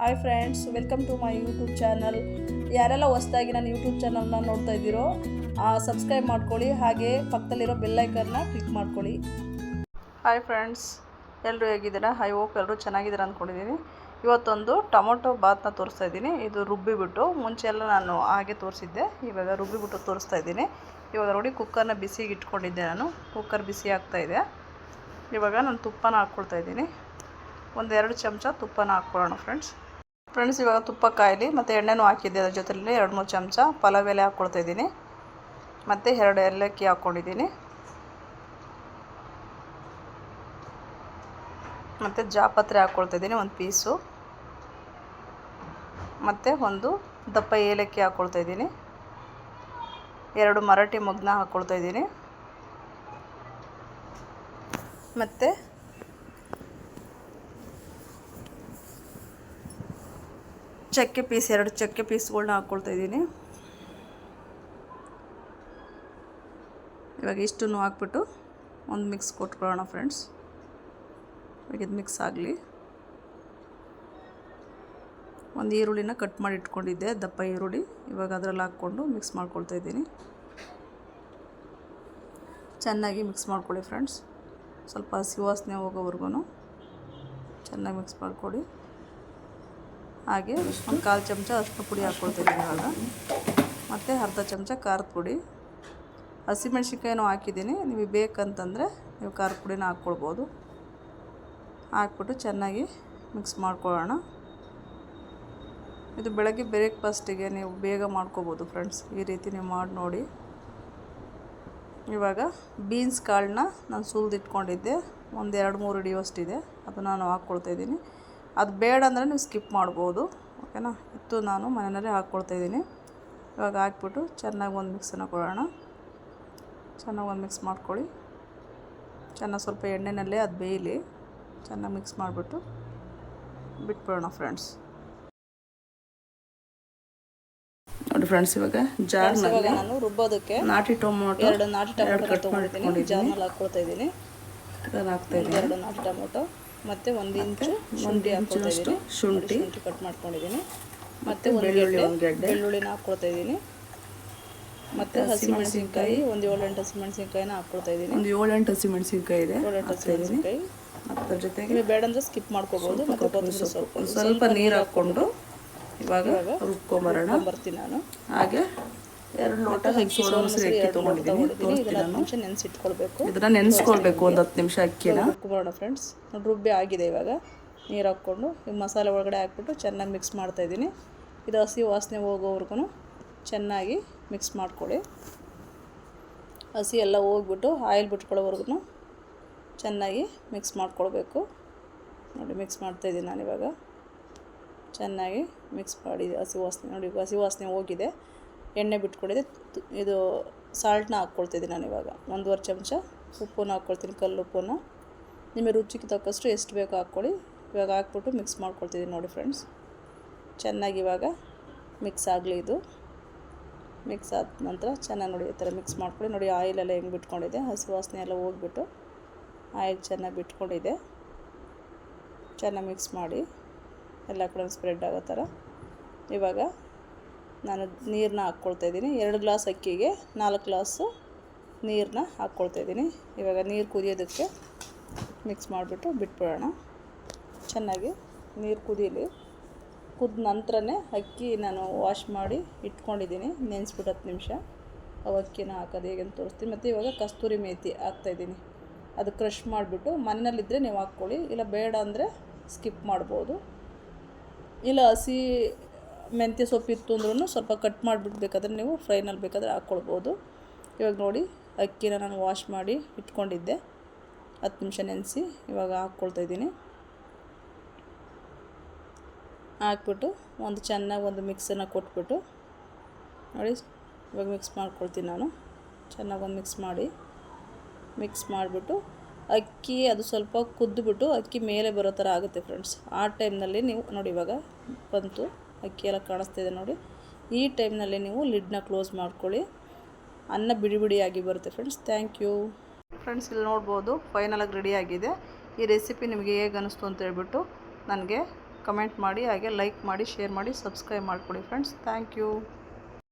Hi friends, welcome to my YouTube channel. ಯಾರೆಲ್ಲ ಹೊಸ್ದಾಗಿ ನಾನು ಯೂಟ್ಯೂಬ್ ಚಾನಲ್ನ ನೋಡ್ತಾ ಇದ್ದೀರೋ ಸಬ್ಸ್ಕ್ರೈಬ್ ಮಾಡ್ಕೊಳ್ಳಿ. ಹಾಗೆ ಪಕ್ಕದಲ್ಲಿರೋ ಬೆಲ್ಲೈಕನ್ನ ಕ್ಲಿಕ್ ಮಾಡ್ಕೊಳ್ಳಿ. ಹಾಯ್ ಫ್ರೆಂಡ್ಸ್ ಎಲ್ಲರೂ ಹೇಗಿದ್ದೀರಾ? ಹೈ ಹೋಪ್ ಎಲ್ಲರೂ ಚೆನ್ನಾಗಿದ್ದೀರಾ ಅಂದ್ಕೊಂಡಿದ್ದೀನಿ ಇವತ್ತೊಂದು ಟೊಮೊಟೊ ಬಾತ್ನ ತೋರಿಸ್ತಾ ಇದ್ದೀನಿ. ಇದು ರುಬ್ಬಿಬಿಟ್ಟು ಮುಂಚೆ ಎಲ್ಲ ನಾನು ಹಾಗೆ ತೋರಿಸಿದ್ದೆ, ಇವಾಗ ರುಬ್ಬಿಬಿಟ್ಟು ತೋರಿಸ್ತಾ ಇದ್ದೀನಿ. ಇವಾಗ ನೋಡಿ ಕುಕ್ಕರ್ನ ಬಿಸಿಗೆ ಇಟ್ಕೊಂಡಿದ್ದೆ ನಾನು. ಕುಕ್ಕರ್ ಬಿಸಿ ಆಗ್ತಾ ಇದೆ. ಇವಾಗ ನಾನು ತುಪ್ಪನ ಹಾಕ್ಕೊಳ್ತಾ ಇದ್ದೀನಿ. ಒಂದೆರಡು ಚಮಚ ತುಪ್ಪನ ಹಾಕ್ಕೊಳ್ಳೋಣ ಫ್ರೆಂಡ್ಸ್ ಫ್ರೆಂಡ್ಸ್, ಇವಾಗ ತುಪ್ಪ ಕಾಯಲಿ ಮತ್ತು ಎಣ್ಣೆನೂ ಹಾಕಿದ್ದೆ ಅದ್ರ ಜೊತೆಯಲ್ಲಿ ಎರಡು ಮೂರು ಚಮಚ ಪಲಾವ್ ಎಲೆ ಹಾಕ್ಕೊಳ್ತಾ ಇದ್ದೀನಿ. ಮತ್ತು ಎರಡು ಏಲಕ್ಕಿ ಹಾಕ್ಕೊಂಡಿದ್ದೀನಿ ಮತ್ತು ಜಾಪತ್ರೆ ಹಾಕ್ಕೊಳ್ತಾ ಇದ್ದೀನಿ, ಒಂದು ಪೀಸು. ಮತ್ತು ಒಂದು ದಪ್ಪ ಏಲಕ್ಕಿ ಹಾಕ್ಕೊಳ್ತಾ ಇದ್ದೀನಿ. ಎರಡು ಮರಾಠಿ ಮೊಗ್ನ ಹಾಕ್ಕೊಳ್ತಾ ಇದ್ದೀನಿ. ಮತ್ತು ಚಕ್ಕೆ ಪೀಸ್, ಎರಡು ಚಕ್ಕೆ ಪೀಸ್ಗಳನ್ನ ಹಾಕ್ಕೊಳ್ತಾ ಇದ್ದೀನಿ. ಇವಾಗ ಇಷ್ಟನ್ನು ಹಾಕ್ಬಿಟ್ಟು ಒಂದು ಮಿಕ್ಸ್ ಕೊಟ್ಕೊಳ್ಳೋಣ ಫ್ರೆಂಡ್ಸ್. ಇವಾಗ ಇದು ಮಿಕ್ಸ್ ಆಗಲಿ. ಒಂದು ಈರುಳ್ಳಿನ ಕಟ್ ಮಾಡಿ ಇಟ್ಕೊಂಡಿದ್ದೆ, ದಪ್ಪ ಈರುಳ್ಳಿ. ಇವಾಗ ಅದರಲ್ಲಿ ಹಾಕ್ಕೊಂಡು ಮಿಕ್ಸ್ ಮಾಡ್ಕೊಳ್ತಾ ಇದ್ದೀನಿ. ಚೆನ್ನಾಗಿ ಮಿಕ್ಸ್ ಮಾಡ್ಕೊಳ್ಳಿ ಫ್ರೆಂಡ್ಸ್. ಸ್ವಲ್ಪ ಹಸಿ ವಾಸನೆ ಹೋಗೋವರೆಗೂ ಚೆನ್ನಾಗಿ ಮಿಕ್ಸ್ ಮಾಡ್ಕೊಳ್ಳಿ ಹಾಗೆ ಒಂದು ಕಾಲು ಚಮಚ ಅರಿಶಿನ ಪುಡಿ ಹಾಕ್ಕೊಳ್ತೀನಿ ಇವಾಗ. ಮತ್ತು ಅರ್ಧ ಚಮಚ ಖಾರದ ಪುಡಿ. ಹಸಿಮೆಣ್ಸಿನ್ಕಾಯಿನೂ ಹಾಕಿದ್ದೀನಿ. ನಿಮಗೆ ಬೇಕಂತಂದರೆ ನೀವು ಖಾರದ ಪುಡಿನ ಹಾಕ್ಕೊಳ್ಬೋದು ಹಾಕ್ಬಿಟ್ಟು ಚೆನ್ನಾಗಿ ಮಿಕ್ಸ್ ಮಾಡ್ಕೊಳ್ಳೋಣ. ಇದು ಬೆಳಗ್ಗೆ ಬ್ರೇಕ್ಫಾಸ್ಟಿಗೆ ನೀವು ಬೇಗ ಮಾಡ್ಕೋಬೋದು ಫ್ರೆಂಡ್ಸ್ ಈ ರೀತಿ ನೀವು ಮಾಡಿ ನೋಡಿ. ಇವಾಗ ಬೀನ್ಸ್ ಕಾಳನ್ನ ನಾನು ಸುಲಿದಿಟ್ಕೊಂಡಿದ್ದೆ. ಒಂದು ಎರಡು ಮೂರು ಹಿಡಿಯೋಷ್ಟಿದೆ ಅದನ್ನು ನಾನು ಹಾಕ್ಕೊಳ್ತಾ ಇದ್ದೀನಿ. ಅದು ಬೇಡ ಅಂದರೆ ನೀವು ಸ್ಕಿಪ್ ಮಾಡ್ಬೋದು. ಓಕೆನಾ? ಇತ್ತು ನಾನು ಮನೆಯಲ್ಲೇ ಹಾಕ್ಕೊಳ್ತಾ ಇದ್ದೀನಿ. ಇವಾಗ ಹಾಕ್ಬಿಟ್ಟು ಚೆನ್ನಾಗಿ ಒಂದು ಮಿಕ್ಸನ್ನು ಕೊಡೋಣ. ಚೆನ್ನಾಗಿ ಒಂದು ಮಿಕ್ಸ್ ಮಾಡ್ಕೊಳ್ಳಿ. ಚೆನ್ನಾಗಿ ಸ್ವಲ್ಪ ಎಣ್ಣೆನಲ್ಲೇ ಅದು ಬೇಯಲಿ. ಚೆನ್ನಾಗಿ ಮಿಕ್ಸ್ ಮಾಡಿಬಿಟ್ಟು ಬಿಟ್ಬಿಡೋಣ ಫ್ರೆಂಡ್ಸ್. ನೋಡಿ ಫ್ರೆಂಡ್ಸ್ ಇವಾಗ ಜಾರ್ನಲ್ಲಿ ನಾನು ರುಬ್ಬೋದಕ್ಕೆ ನಾಟಿ ಟೊಮೊಟೊ ಎರಡು ನಾಟಿ ಟೊಮೊಟೊ ತೊಗೊಂಡಿದ್ದೀನಿ ಜಾರ್ನಲ್ಲಿ ಹಾಕ್ಕೊಳ್ತಾ ಇದ್ದೀನಿ. ಹಾಕ್ತಾ ಇದ್ದೀನಿ. ಎರಡು ನಾಟಿ ಟೊಮೊಟೊ. ಮತ್ತು ಒಂದು ಇಂಚು ಶುಂಠಿ ಹಾಕ್ಕೊಳ್ತಾ ಇದ್ದೀನಿ ಶುಂಠಿ ಶುಂಠಿ ಕಟ್ ಮಾಡ್ಕೊಂಡಿದ್ದೀನಿ ಮತ್ತು ಒಂದು ಬೆಳ್ಳುಳ್ಳಿ ಗೆಡ್ಡೆ ಒಂದು ಗೆಡ್ಡೆ. ಬೆಳ್ಳುಳ್ಳಿನ ಹಾಕ್ಕೊಳ್ತಾ ಇದ್ದೀನಿ ಮತ್ತು ಹಸಿಮೆಣಸಿನ್ಕಾಯಿ ಒಂದು ಏಳೆಂಟು ಹಸಿಮೆಣಸಿನ್ಕಾಯಿನ ಹಾಕ್ಕೊಳ್ತಾ ಇದ್ದೀನಿ ಒಂದು ಏಳೆಂಟು ಹಸಿಮೆಣಸಿನ್ಕಾಯಿ ಇದೆ. ಏಳೆಂಟು ಹಸಿಮೆಣಸಿನ್ಕಾಯಿ. ಅದ್ರ ಜೊತೆಗೆ ನೀವು ಬೇಡ ಅಂದ್ರೆ ಸ್ಕಿಪ್ ಮಾಡ್ಕೋಬೋದು ಮತ್ತೆ ಕೊತ್ತಂಬರಿ ಸೊಪ್ಪು. ಒಂದು ಸ್ವಲ್ಪ ನೀರು ಹಾಕ್ಕೊಂಡು ಇವಾಗ ರುಬ್ಕೊಂಬರೋಣ ಬರ್ತೀನಿ ನಾನು. ಹಾಗೆ. ಎರಡು ಲೋಟ ಅಕ್ಕಿ ತೊಗೊಂಡಿದ್ದೀನಿ. ನೆನೆಸಿಟ್ಕೊಳ್ಬೇಕು. ಇದನ್ನ ನೆನೆಸ್ಕೊಳ್ಬೇಕು ಒಂದು ಹತ್ತು ನಿಮಿಷ ಅಕ್ಕಿನ. ರುಬ್ಕೊಳ್ಳೋಣ ಫ್ರೆಂಡ್ಸ್ ರುಬ್ಬಿ ಆಗಿದೆ ಇವಾಗ. ನೀರು ಹಾಕ್ಕೊಂಡು ಈ ಮಸಾಲೆ ಒಳಗಡೆ ಹಾಕ್ಬಿಟ್ಟು ಚೆನ್ನಾಗಿ ಮಿಕ್ಸ್ ಮಾಡ್ತಾಯಿದ್ದೀನಿ ಇದು ಹಸಿ ವಾಸನೆ ಹೋಗೋವರೆಗೂ ಚೆನ್ನಾಗಿ ಮಿಕ್ಸ್ ಮಾಡ್ಕೊಳ್ಳಿ. ಹಸಿ ಎಲ್ಲ ಹೋಗ್ಬಿಟ್ಟು ಆಯಿಲ್ ಬಿಟ್ಕೊಳ್ಳೋವರೆಗೂ ಚೆನ್ನಾಗಿ ಮಿಕ್ಸ್ ಮಾಡ್ಕೊಳ್ಬೇಕು. ನೋಡಿ ಮಿಕ್ಸ್ ಮಾಡ್ತಾಯಿದ್ದೀನಿ ನಾನಿವಾಗ ಚೆನ್ನಾಗಿ ಮಿಕ್ಸ್ ಮಾಡಿ ಹಸಿ ವಾಸನೆ ನೋಡಿ ಹಸಿ ವಾಸನೆ ಹೋಗಿದೆ. ಎಣ್ಣೆ ಬಿಟ್ಕೊಂಡಿದೆ ಇದು ಸಾಲ್ಟ್ನ ಹಾಕ್ಕೊಳ್ತಿದ್ದೀನಿ ನಾನು ಇವಾಗ. ಒಂದೂವರೆ ಚಮಚ ಉಪ್ಪನ್ನು ಹಾಕ್ಕೊಳ್ತೀನಿ, ಕಲ್ಲು ಉಪ್ಪನ್ನು ನಿಮಗೆ ರುಚಿಗೆ ತಕ್ಕಷ್ಟು ಎಷ್ಟು ಬೇಕೋ ಹಾಕ್ಕೊಳ್ಳಿ. ಇವಾಗ ಹಾಕ್ಬಿಟ್ಟು ಮಿಕ್ಸ್ ಮಾಡ್ಕೊಳ್ತಿದ್ದೀನಿ ನೋಡಿ ಫ್ರೆಂಡ್ಸ್ ಚೆನ್ನಾಗಿ ಇವಾಗ ಮಿಕ್ಸ್ ಆಗಲಿ ಇದು. ಮಿಕ್ಸ್ ಆದ ನಂತರ ಚೆನ್ನಾಗಿ ನೋಡಿ ಈ ಥರ ಮಿಕ್ಸ್ ಮಾಡ್ಕೊಳ್ಳಿ. ನೋಡಿ ಆಯಿಲೆಲ್ಲ ಹೆಂಗೆ ಬಿಟ್ಕೊಂಡಿದೆ. ಹಸಿ ವಾಸನೆ ಎಲ್ಲ ಹೋಗ್ಬಿಟ್ಟು ಆಯಿಲ್ ಚೆನ್ನಾಗಿ ಬಿಟ್ಕೊಂಡಿದೆ. ಚೆನ್ನಾಗಿ ಮಿಕ್ಸ್ ಮಾಡಿ. ಎಲ್ಲ ಕಡೆ ಸ್ಪ್ರೆಡ್ ಆಗೋ ಥರ. ಇವಾಗ ನಾನು ನೀರನ್ನ ಹಾಕ್ಕೊಳ್ತಾ ಇದ್ದೀನಿ. ಎರಡು ಗ್ಲಾಸ್ ಅಕ್ಕಿಗೆ ನಾಲ್ಕು ಗ್ಲಾಸು ನೀರನ್ನ ಹಾಕ್ಕೊಳ್ತಾ ಇದ್ದೀನಿ. ಇವಾಗ ನೀರು ಕುದಿಯೋದಕ್ಕೆ ಮಿಕ್ಸ್ ಮಾಡಿಬಿಟ್ಟು ಬಿಟ್ಬಿಡೋಣ. ಚೆನ್ನಾಗಿ ನೀರು ಕುದೀಲಿ. ಕುದ ನಂತರನೇ ಅಕ್ಕಿ ನಾನು ವಾಶ್ ಮಾಡಿ ಇಟ್ಕೊಂಡಿದ್ದೀನಿ. ನೆನೆಸ್ಬಿಟ್ಟು ಹತ್ತು ನಿಮಿಷ. ಅವು ಅಕ್ಕಿನ ಹಾಕೋದು ಹೇಗೆ ಅಂತ ತೋರಿಸ್ತೀನಿ. ಮತ್ತು ಇವಾಗ ಕಸ್ತೂರಿ ಮೇಥಿ ಹಾಕ್ತಾಯಿದ್ದೀನಿ ಅದು ಕ್ರಷ್ ಮಾಡಿಬಿಟ್ಟು ಮನೆಯಲ್ಲಿದ್ದರೆ ನೀವು ಹಾಕ್ಕೊಳ್ಳಿ. ಇಲ್ಲ ಬೇಡ ಅಂದರೆ ಸ್ಕಿಪ್ ಮಾಡ್ಬೋದು. ಇಲ್ಲ ಹಸಿ ಮೆಂತ್ಯ ಸೊಪ್ಪು ಇತ್ತು ಅಂದ್ರೂ ಸ್ವಲ್ಪ ಕಟ್ ಮಾಡಿಬಿಟ್ಟು ಬೇಕಾದ್ರೆ ನೀವು ಫ್ರೈನಲ್ಲಿ ಬೇಕಾದರೆ ಹಾಕ್ಕೊಳ್ಬೋದು. ಇವಾಗ ನೋಡಿ, ಅಕ್ಕಿನ ನಾನು ವಾಶ್ ಮಾಡಿ ಇಟ್ಕೊಂಡಿದ್ದೆ. ಹತ್ತು ನಿಮಿಷ ನೆನೆಸಿ ಇವಾಗ ಹಾಕ್ಕೊಳ್ತಾ ಇದ್ದೀನಿ. ಹಾಕ್ಬಿಟ್ಟು ಒಂದು ಚೆನ್ನಾಗಿ ಒಂದು ಮಿಕ್ಸನ್ನು ಕೊಟ್ಬಿಟ್ಟು ನೋಡಿ, ಇವಾಗ ಮಿಕ್ಸ್ ಮಾಡ್ಕೊಳ್ತೀನಿ ನಾನು. ಚೆನ್ನಾಗಿ ಒಂದು ಮಿಕ್ಸ್ ಮಾಡಿ ಮಿಕ್ಸ್ ಮಾಡಿಬಿಟ್ಟು ಅಕ್ಕಿ ಅದು ಸ್ವಲ್ಪ ಕುದ್ದುಬಿಟ್ಟು ಅಕ್ಕಿ ಮೇಲೆ ಬರೋ ಥರ ಆಗುತ್ತೆ ಫ್ರೆಂಡ್ಸ್ ಆ ಟೈಮ್ನಲ್ಲಿ ನೀವು ನೋಡಿ ಇವಾಗ ಬಂತು. ಅಕ್ಕಿ ಎಲ್ಲ ಕಾಣಿಸ್ತಿದೆ ನೋಡಿ. ಈ ಟೈಮ್ನಲ್ಲಿ ನೀವು ಲಿಡ್ನ ಕ್ಲೋಸ್ ಮಾಡ್ಕೊಳ್ಳಿ. ಅನ್ನ ಬಿಡಿ ಬಿಡಿಯಾಗಿ ಬರುತ್ತೆ ಫ್ರೆಂಡ್ಸ್ ಥ್ಯಾಂಕ್ ಯು ಫ್ರೆಂಡ್ಸ್ ಇಲ್ಲಿ ನೋಡ್ಬೋದು ಫೈನಲಾಗಿ ರೆಡಿ ಆಗಿದೆ. ಈ ರೆಸಿಪಿ ನಿಮಗೆ ಹೇಗೆ ಅನಿಸ್ತು ಅಂತ ಹೇಳ್ಬಿಟ್ಟು ನನಗೆ ಕಮೆಂಟ್ ಮಾಡಿ, ಹಾಗೆ ಲೈಕ್ ಮಾಡಿ ಶೇರ್ ಮಾಡಿ ಸಬ್ಸ್ಕ್ರೈಬ್ ಮಾಡಿಕೊಡಿ ಫ್ರೆಂಡ್ಸ್ ಥ್ಯಾಂಕ್ ಯು